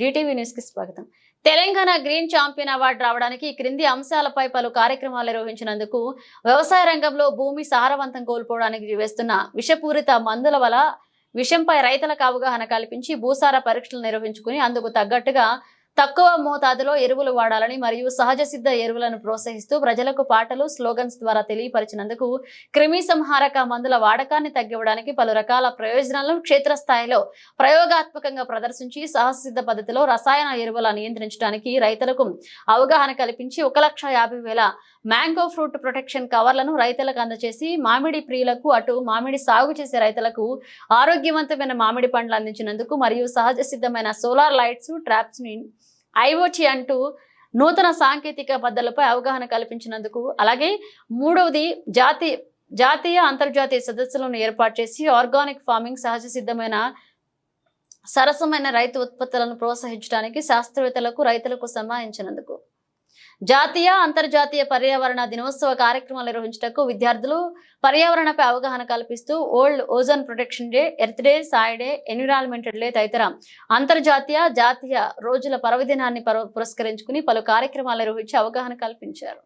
DTV న్యూస్కి స్వాగతం. Telangana green champion award రావడానికి క్రింది అంశాలపై పలు కార్యక్రమాలు నిర్వహించినందుకు వ్యవసాయ రంగంలో భూమి సారవంతం కోల్పోవడానికి వేస్తున్న విషపూరిత మందుల వల్ల విషయంపై రైతులకు అవగాహన కల్పించి భూసార పరీక్షలు నిర్వహించుకుని అందుకు తగ్గట్టుగా తక్కువ మోతాదులో ఎరువులు వాడాలని మరియు సహజ సిద్ధ ఎరువులను ప్రోత్సహిస్తూ ప్రజలకు పాటలు స్లోగన్స్ ద్వారా తెలియపరిచినందుకు క్రిమి సంహారక మందుల వాడకాన్ని తగ్గివ్వడానికి పలు రకాల ప్రయోజనాలను క్షేత్రస్థాయిలో ప్రయోగాత్మకంగా ప్రదర్శించి సహజ సిద్ధ పద్ధతిలో రసాయన ఎరువుల నియంత్రించడానికి రైతులకు అవగాహన కల్పించి ఒక లక్ష యాభై వేల మ్యాంగో ఫ్రూట్ ప్రొటెక్షన్ కవర్లను రైతులకు అందజేసి మామిడి ప్రియులకు అటు మామిడి సాగు చేసే రైతులకు ఆరోగ్యవంతమైన మామిడి పండ్లు అందించినందుకు మరియు సహజ సిద్ధమైన సోలార్ లైట్స్ ట్రాప్స్ని ఐఓటీ అంటూ నూతన సాంకేతిక పద్ధతులపై అవగాహన కల్పించినందుకు అలాగే మూడవది జాతీయ జాతీయ అంతర్జాతీయ సదస్సులను ఏర్పాటు చేసి ఆర్గానిక్ ఫార్మింగ్ సహజ సిద్ధమైన సరసమైన రైతు ఉత్పత్తులను ప్రోత్సహించడానికి శాస్త్రవేత్తలకు రైతులకు సమాయించినందుకు జాతీయ అంతర్జాతీయ పర్యావరణ దినోత్సవ కార్యక్రమాలు నిర్వహించటకు విద్యార్థులు పర్యావరణపై అవగాహన కల్పిస్తూ world ozone protection day earth day Sai day environmental day తదితర అంతర్జాతీయ జాతీయ రోజుల పర్వదినాన్ని పురస్కరించుకుని పలు కార్యక్రమాలు నిర్వహించి అవగాహన కల్పించారు.